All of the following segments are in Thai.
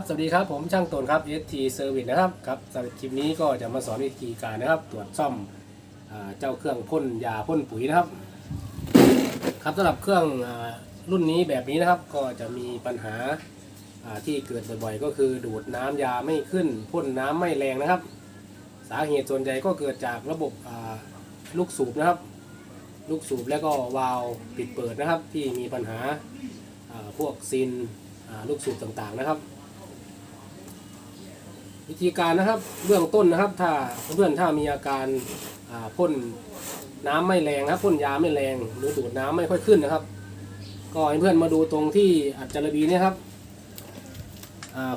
ับสวัสดีครับ ผมช่างตนครับ ST Service นะครับครับสำหรับคลิปนี้ก็จะมาสอนวิธีการนะครับ ตรวจซ่อมเจ้าเครื่องพ่นยาพ่นปุ๋ยนะครับ ครับสำหรับเครื่องรุ่นนี้แบบนี้นะครับ ก็จะมีปัญหาที่เกิดบ่อยๆ ก็คือดูดน้ำยาไม่ขึ้นพ่นน้ำไม่แรงนะครับ สาเหตุส่วนใหญ่ก็เกิดจากระบบลูกสูบนะครับ ลูกสูบแล้วก็วาล์วปิดเปิดนะครับ ที่มีปัญหาพวกซินลูกสูบต่างๆนะครับ วิธีการนะครับเบื้องต้นนะครับถ้าเพื่อนถ้ามีอาการพ่นน้ำไม่แรงนะครับพ่นยาไม่แรงหรือดูดน้ำไม่ค่อยขึ้นนะครับ ก็ให้เพื่อนมาดูตรงที่อัดจารบีเนี่ยครับ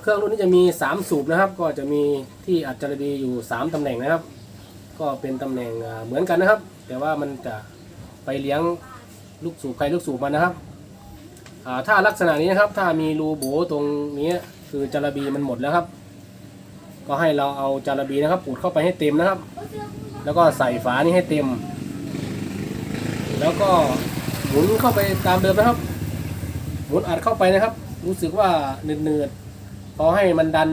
เครื่องรุ่นนี้จะมี 3 สูบนะครับ ก็จะมีที่อัดจารบีอยู่ 3ตำแหน่งนะครับ ก็เป็นตำแหน่งเหมือนกันนะครับ แต่ว่ามันจะไปเลี้ยงลูกสูบใครลูกสูบมันนะครับถ้าลักษณะนี้นะครับถ้ามีรูโบตรงนี้คือจารบีมันหมดแล้วครับ ก็ให้เราเอาจารบีนะครับปูดเข้าไปให้เต็มนะครับ แล้วก็ใส่ฝานี้ให้เต็ม แล้วก็หมุนเข้าไปตามเดิมนะครับ หมุนอัดเข้าไปนะครับ รู้สึกว่าเนืดๆพอให้มันดัน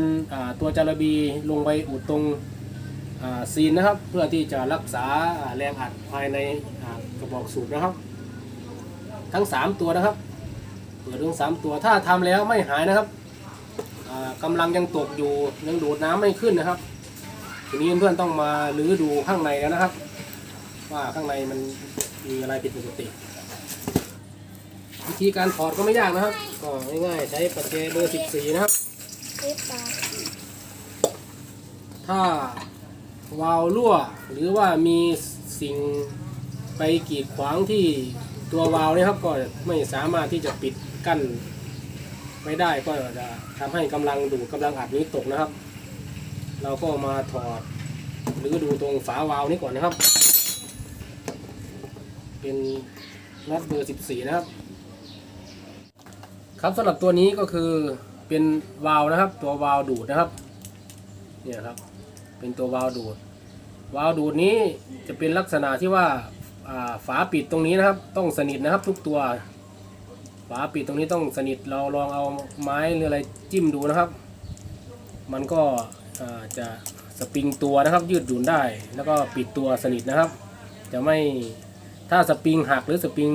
ตัวจารบีลงไปอุดตรงซีนนะครับ เพื่อที่จะรักษาแรงอัดภายในกระบอกสูบนะครับ ทั้ง 3 ตัวนะครับ เปิดทั้งสามตัวถ้าทำแล้วไม่หายนะครับ อ่ากำลังยังตกอยู่ยังดูดน้ำไม่ขึ้นนะครับ ทีนี้เพื่อนต้องมาลื้อดูข้างในแล้วนะครับ ว่าข้างในมันมีอะไรผิดปกติ วิธีการถอดก็ไม่ยากนะครับ ก็ง่ายๆใช้ปัจเจเบอร์14นะครับ ถ้าวาล์วรั่ว หรือว่ามีสิ่งไปกีดขวางที่ตัววาล์วนี่ครับก็ไม่สามารถที่จะปิดกั้น ไม่ได้ก็จะทำให้กำลังดูดกำลังอัดนี้ตกนะครับ เราก็มาถอดหรือดูตรงฝาวาล์วนี้ก่อนนะครับ เป็นน็อตเบอร์ 14 นะครับ ครับสำหรับตัวนี้ก็คือเป็นวาล์วนะครับ ตัววาล์วดูดนะครับเนี่ยครับเป็นตัววาล์วดูดวาล์วดูดนี้จะเป็นลักษณะที่ว่าฝาปิดตรงนี้นะครับ ต้องสนิทนะครับทุกตัว ฝาปิดตรงนี้ต้องสนิทเราลองเอาไม้หรืออะไรจิ้มดูนะครับ มันก็จะสปริงตัวนะครับ ยืดหยุ่นได้ แล้วก็ปิดตัวสนิทนะครับ จะไม่ถ้าสปริงหักหรือสปริง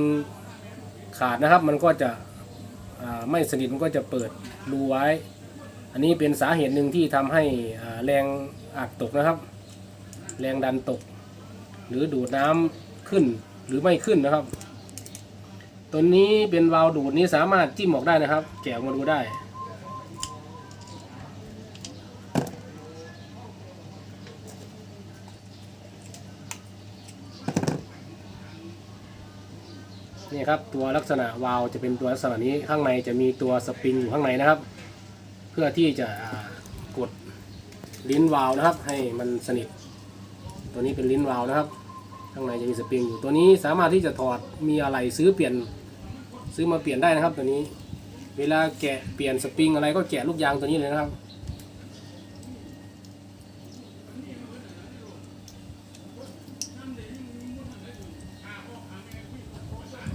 ขาดนะครับ มันก็จะไม่สนิทมันก็จะเปิดรูไว้ อันนี้เป็นสาเหตุหนึ่งที่ทำให้แรงอัดตกนะครับ แรงดันตก หรือดูดน้ำขึ้นหรือไม่ขึ้นนะครับ ตัวนี้เป็นวาล์วดูดนี้สามารถจิ้มออกได้นะครับ แกะออกมาดูได้ นี่ครับตัวลักษณะวาล์วจะเป็นตัวลักษณะนี้ข้างในจะมีตัวสปริงอยู่ข้างในนะครับ เพื่อที่จะกดลิ้นวาล์วนะครับ ให้มันสนิท ตัวนี้เป็นลิ้นวาล์วนะครับข้างในจะมีสปริงอยู่ตัวนี้สามารถที่จะถอดมีอะไรซื้อเปลี่ยน ซื้อมาเปลี่ยนได้นะครับ ตัวนี้ เวลาแกะเปลี่ยนสปริงอะไรก็แกะลูกยางตัวนี้เลยนะครับ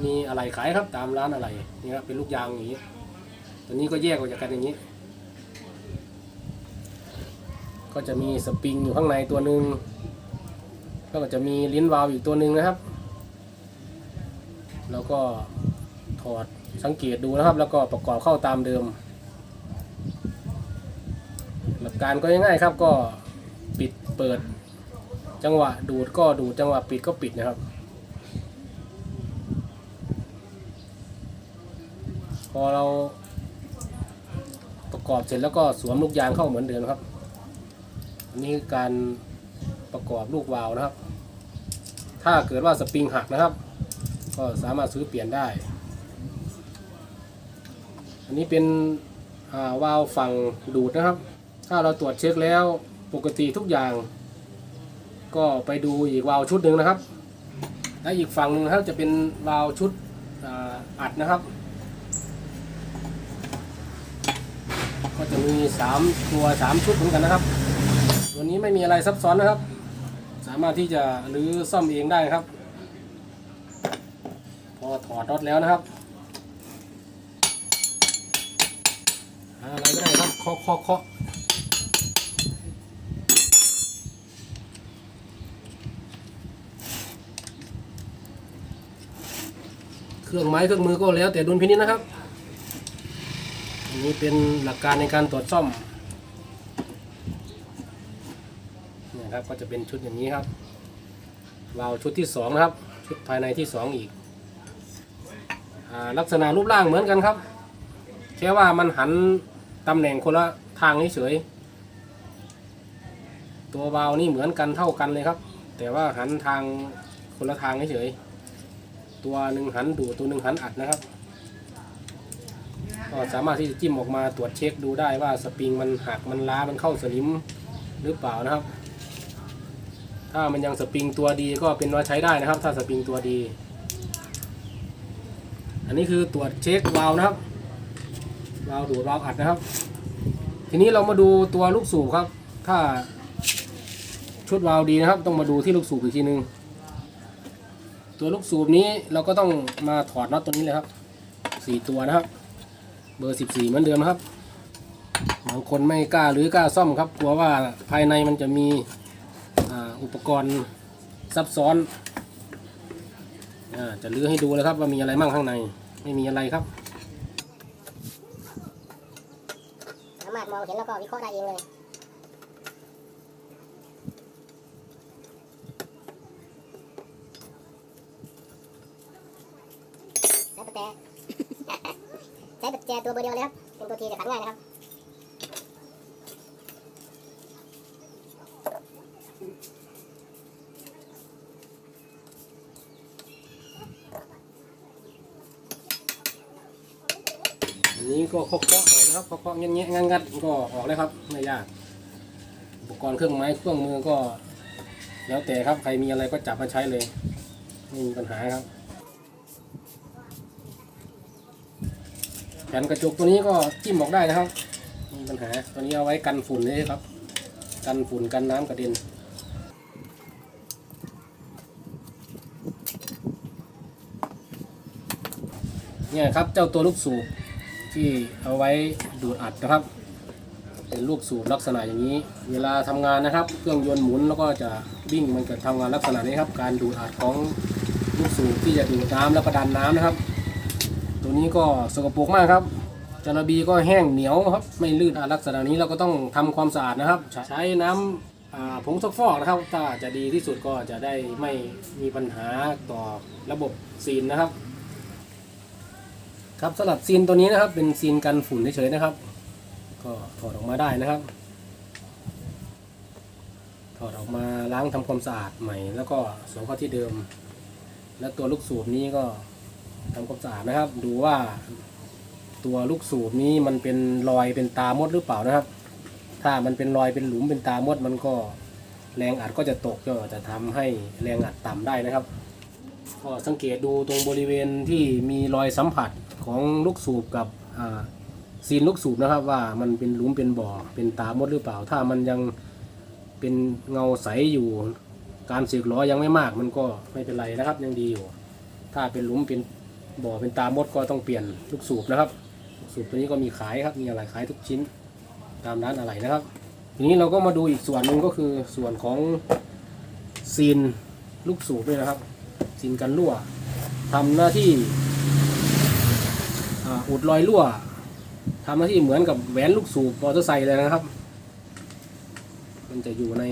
มีอะไรขายครับตามร้านอะไรนี่ครับเป็นลูกยางอย่างนี้ ตัวนี้ก็แยกออกจากกันอย่างนี้ ก็จะมีสปริงอยู่ข้างในตัวหนึ่งแล้วก็จะมีลิ้นวาล์วอีกตัวหนึ่งนะครับ แล้วก็ อดสังเกตดูนะครับ แล้วก็ประกอบเข้าตามเดิม หลักการก็ง่ายๆครับก็ปิดเปิด จังหวะดูดก็ดูดจังหวะปิดก็ปิดนะครับ พอเราประกอบเสร็จแล้วก็สวมลูกยางเข้าเหมือนเดิมครับอันนี้การประกอบลูกวาล์วนะครับ ถ้าเกิดว่าสปริงหักนะครับ ก็สามารถซื้อเปลี่ยนได้ อันนี้เป็นาวาล์วฝั่งดูดนะครับ ถ้าเราตรวจเช็คแล้วปกติทุกอย่าง ก็ไปดูอีกวาล์วชุดหนึ่งนะครับ และอีกฝั่งหนึ่งนะครับจะเป็นวาล์วชุดอ,อัดนะครับ ก็จะมี 3 ตัว 3 ชุดเหมือนกันนะครับ ตัวนี้ไม่มีอะไรซับซ้อนนะครับ สามารถที่จะรื้อซ่อมเองได้ครับ พอถอดน็อตแล้วนะครับ หา อะไรก็ได้ครับเคาะเคาะเคาะเครื่องไม้เครื่องมือก็แล้วแต่ดุลพินิจนะครับอันนี้เป็นหลักการในการตรวจซ่อมนี่ยครับก็จะเป็นชุดอย่างนี้ครับวาล์วชุดที่สองนะครับ ชุดภายในที่สองอีกอลักษณะรูปร่างเหมือนกันครับ แค่ว่ามันหันตำแหน่งคนละทางเฉยตัววาล์วนี่เหมือนกันเท่ากันเลยครับ แต่ว่าหันทางคนละทางเฉยตัวหนึ่งหันดูตัวหนึ่งหันอัดนะครับก็สามารถที่จะจิ้มออกมาตรวจเช็คดูได้ว่าสปริงมันหักมันล้ามันเข้าสนิมหรือเปล่านะครับ ถ้ามันยังสปริงตัวดีก็เป็นว่าใช้ได้นะครับ ถ้าสปริงตัวดี อันนี้คือตรวจเช็ควาล์วนะครับ วาดูดวาอัดนะครับ ทีนี้เรามาดูตัวลูกสูบครับ ถ้าชุดวาล์วดีนะครับ ต้องมาดูที่ลูกสูบอีกทีนึง ตัวลูกสูบนี้เราก็ต้องมาถอดน็อตตัวนี้เลยครับสี่ตัวนะครับ เบอร์สิบสี่เหมือนเดิมนะครับบางคนไม่กล้าหรือกล้าซ่อมครับกลัวว่าภายในมันจะมีอ,อุปกรณ์ซับซ้อนอจะลื้อให้ดูเลยครับว่ามีอะไรบ้างข้างใน ไม่มีอะไรครับ สา มารถมองเห็นแล้วก็วิเคราะห์ได้เองเลยใช้ประแจใช้ประแจตัวเบอร์เดียวเลยครับ เป็นตัวทีจะขันง่ายนะครับ นี้ก็เคาะๆหน่อยนะครับเคาะเงี้ยๆงัดก็ออกเลยครับไม่ยาก อุปกรณ์เครื่องไม้เครื่องมือก็ แล้วแต่ครับใครมีอะไรก็จับมาใช้เลยไม่มีปัญหาครับแผ่นกระจกตัวนี้ก็จิ้มออกได้นะครับไม่มีปัญหาตัวนี้เอาไว้กันฝุ่นเลยครับ กันฝุ่นกันน้ำกระเด็นเนี่ยครับเจ้าตัวลูกสูบ ที่เอาไว้ดูดอัดนะครับ เป็นลูกสูบลักษณะอย่างนี้ เวลาทำงานนะครับ เครื่องยนต์หมุนแล้วก็จะวิ่งมันจะทำงานลักษณะนี้ครับ การดูดอัดของลูกสูบที่จะดูดน้ำแล้วก็ดันน้ำนะครับ ตัวนี้ก็สกปรกมากครับจาระบีก็แห้งเหนียวครับ ไม่ลื่นลักษณะนี้เราก็ต้องทำความสะอาดนะครับ ใช้น้ำอ่าผงซักฟอกนะครับ ถ้าจะดีที่สุดก็จะได้ไม่มีปัญหาต่อระบบซีนนะครับ ครับสำหรับซีนตัวนี้นะครับ เป็นซีนกันฝุ่นเฉยๆนะครับ ก็ถอดออกมาได้นะครับ ถอดออกมาล้างทำความสะอาดใหม่ แล้วก็สวมเข้าที่เดิม และตัวลูกสูบนี้ก็ทำความสะอาดนะครับ ดูว่าตัวลูกสูบนี้มันเป็นรอยเป็นตามดหรือเปล่านะครับ ถ้ามันเป็นรอยเป็นหลุมเป็นตามดมันก็แรงอัดก็จะตกก็จะทำให้แรงอัดต่ำได้นะครับ ก็สังเกตดูตรงบริเวณที่มีรอยสัมผัส ของลูกสูบกับซีนลูกสูบนะครับ ว่ามันเป็นหลุมเป็นบ่อเป็นตามดหรือเปล่า ถ้ามันยังเป็นเงาใสอยู่ การสึกล้อยังไม่มากมันก็ไม่เป็นไรนะครับ ยังดีอยู่ ถ้าเป็นหลุมเป็นบ่อเป็นตามดก็ต้องเปลี่ยนลูกสูบนะครับลูกสูบตัวนี้ก็มีขายครับมีอะไรขายทุกชิ้นตามร้านอะไรนะครับ ทีนี้เราก็มาดูอีกส่วนหนึ่งก็คือส่วนของซีนลูกสูบด้วยนะครับซินกันรั่วทำหน้าที่ อุดรอยรั่วทำหน้าที่เหมือนกับแหวนลูกสูบมอเตอร์ไซค์เลยนะครับ มันจะอยู่ใน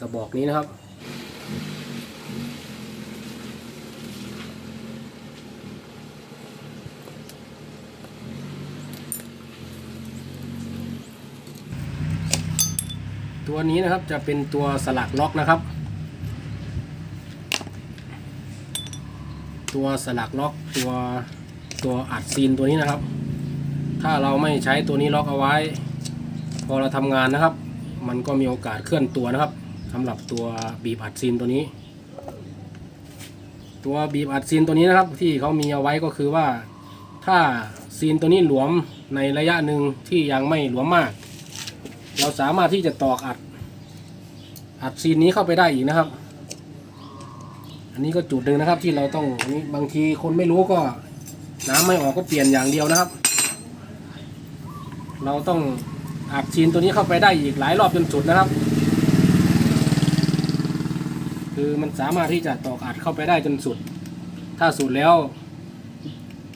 กระบอกนี้นะครับตัวนี้นะครับจะเป็นตัวสลักล็อกนะครับ ตัวสลักล็อกตัว ตัวอัดซีนตัวนี้นะครับ ถ้าเราไม่ใช้ตัวนี้ล็อกเอาไว้ พอเราทำงานนะครับ มันก็มีโอกาสเคลื่อนตัวนะครับสำหรับตัวบีบอัดซีนตัวนี้ ตัวบีบอัดซีนตัวนี้นะครับ ที่เขามีเอาไว้ก็คือว่า ถ้าซีนตัวนี้หลวมในระยะหนึ่งที่ยังไม่หลวมมาก เราสามารถที่จะตอกอัดอัดซีนนี้เข้าไปได้อีกนะครับ อันนี้ก็จุดหนึ่งนะครับที่เราต้องอันนี้บางทีคนไม่รู้ก็ น้ำไม่ออกก็เปลี่ยนอย่างเดียวนะครับ เราต้องอัดซีนตัวนี้เข้าไปได้อีกหลายรอบจนสุดนะครับ คือมันสามารถที่จะตอกอัดเข้าไปได้จนสุด ถ้าสุดแล้ว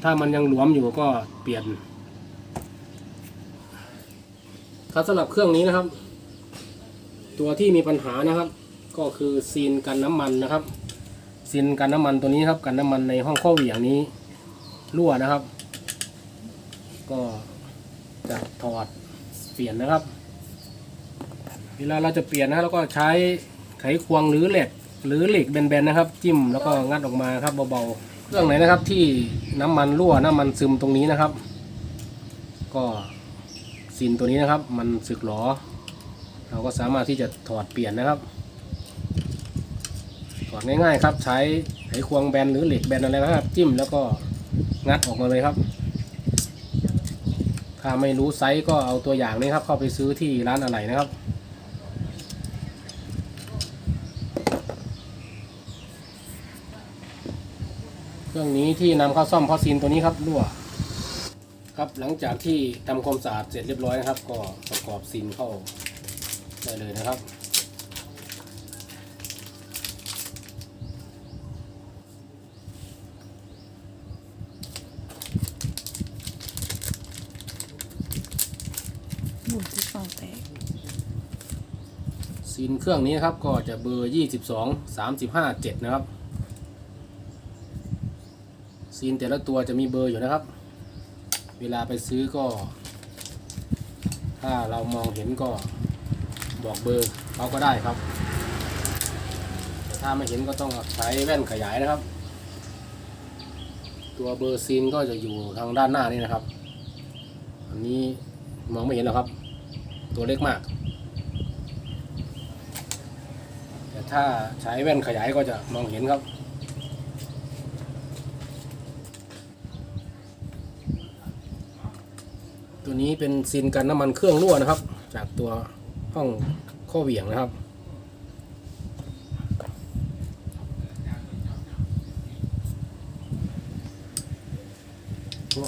ถ้ามันยังหลวมอยู่ก็เปลี่ยน ครับสำหรับเครื่องนี้นะครับ ตัวที่มีปัญหานะครับ ก็คือซีนกันน้ำมันนะครับซีนกันน้ำมันตัวนี้ครับกันน้ำมันในห้องข้อเหวี่ยงนี้ รั่วนะครับ ก็จะถอดเปลี่ยนนะครับ เวลาเราจะเปลี่ยนนะเราก็ใช้ไขควงหรือเหล็กหรือเหล็กแบนๆนะครับ จิ้มแล้วก็งัดออกมาครับเบาๆเครื่องไหนนะครับที่น้ำมันรั่วน้ำมันซึมตรงนี้นะครับ ก็ซีนตัวนี้นะครับ มันสึกหรอเราก็สามารถที่จะถอดเปลี่ยนนะครับถอดง่ายๆครับ ใช้ไขควงแบนหรือเหล็กแบนอะไรนะครับ จิ้มแล้วก็ งัดออกมาเลยครับ ถ้าไม่รู้ไซส์ก็เอาตัวอย่างนี้ครับ เข้าไปซื้อที่ร้านอะไหล่นะครับ เครื่องนี้ที่นำเข้าซ่อมเพราะซีนตัวนี้ครับรั่วครับหลังจากที่ทำความสะอาดเสร็จเรียบร้อยนะครับ ก็ประกอบซีนเข้าได้เลยนะครับ มุนที่ฟองแตกซีนเครื่องนี้นะครับก็จะเบอร์22 35 7นะครับ ซีนแต่ละตัวจะมีเบอร์อยู่นะครับ เวลาไปซื้อก็ ถ้าเรามองเห็นก็บอกเบอร์เขาก็ได้ครับแต่ถ้าไม่เห็นก็ต้องใช้แว่นขยายนะครับ ตัวเบอร์ซีนก็จะอยู่ทางด้านหน้านี่นะครับ อันนี้มองไม่เห็นหรอกครับ ตัวเล็กมาก แต่ถ้าใช้แว่นขยายก็จะมองเห็นครับ ตัวนี้เป็นซีนกันน้ำมันเครื่องรั่วนะครับ จากตัวห้องข้อเหวี่ยงนะครับ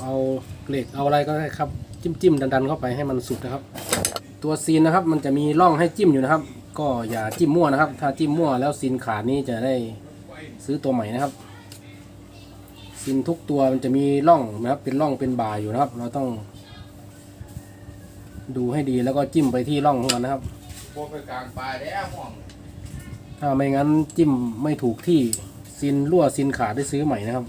เอาเหล็กเอาอะไรก็ได้ครับ จิ้มจิ้มดันดันๆเข้าไปให้มันสุดนะครับ ตัวซีนนะครับ มันจะมีร่องให้จิ้มอยู่นะครับ ก็อย่าจิ้มมั่วนะครับ ถ้าจิ้มมั่วแล้วซีนขาดนี่จะได้ซื้อตัวใหม่นะครับซีนทุกตัวมันจะมีร่องนะครับ เป็นร่องเป็นบ่าอยู่นะครับ เราต้อง ดูให้ดีแล้วก็จิ้มไปที่ร่องของมันนะครับพวกไปกลางปลายแล้วม่วงถ้าไม่งั้นจิ้มไม่ถูกที่ซีนรั่วซีนขาดได้ซื้อใหม่นะครับ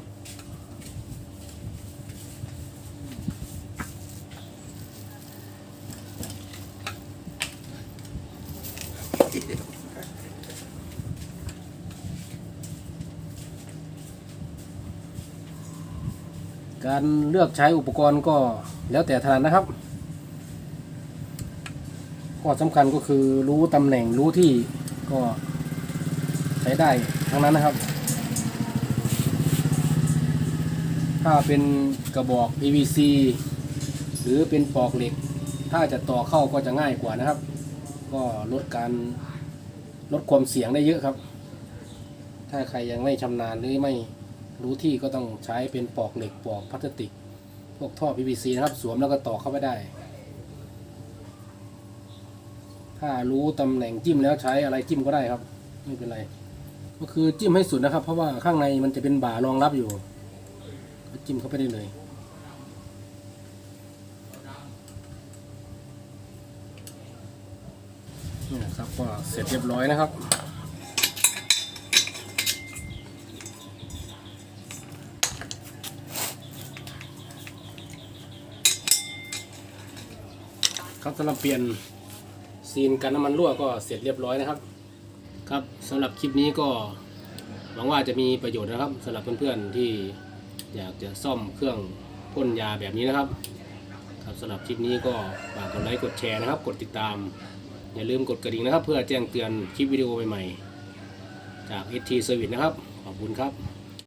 การเลือกใช้อุปกรณ์ก็แล้วแต่ถนัดนะครับข้อสำคัญก็คือรู้ตำแหน่งรู้ที่ก็ใช้ได้ทั้งนั้นนะครับ ถ้าเป็นกระบอก PVC หรือเป็นปอกเหล็ก ถ้าจะต่อเข้าก็จะง่ายกว่านะครับ ก็ลดการลดความเสี่ยงได้เยอะครับ ถ้าใครยังไม่ชำนาญหรือไม่ รู้ที่ก็ต้องใช้เป็นปอกเหล็กปอกพลาสติก พวกท่อ PVC นะครับ สวมแล้วก็ต่อเข้าไปได้ ถ้ารู้ตำแหน่งจิ้มแล้วใช้อะไรจิ้มก็ได้ครับ ไม่เป็นไร ก็คือจิ้มให้สุดนะครับ เพราะว่าข้างในมันจะเป็นบ่ารองรับอยู่ ก็จิ้มเข้าไปได้เลยนี่นะครับก็เสร็จเรียบร้อยนะครับ ครับสำหรับเปลี่ยนซีนกันน้ำมันรั่วก็เสร็จเรียบร้อยนะครับ ครับสำหรับคลิปนี้ก็หวังว่าจะมีประโยชน์นะครับสำหรับเพื่อนๆที่อยากจะซ่อมเครื่องพ่นยาแบบนี้นะครับ ครับสำหรับคลิปนี้ก็ฝากกดไลค์กดแชร์นะครับ กดติดตาม อย่าลืมกดกระดิ่งนะครับ เพื่อแจ้งเตือนคลิปวิดีโอใหม่ๆจาก ST Service นะครับ ขอบคุณครับ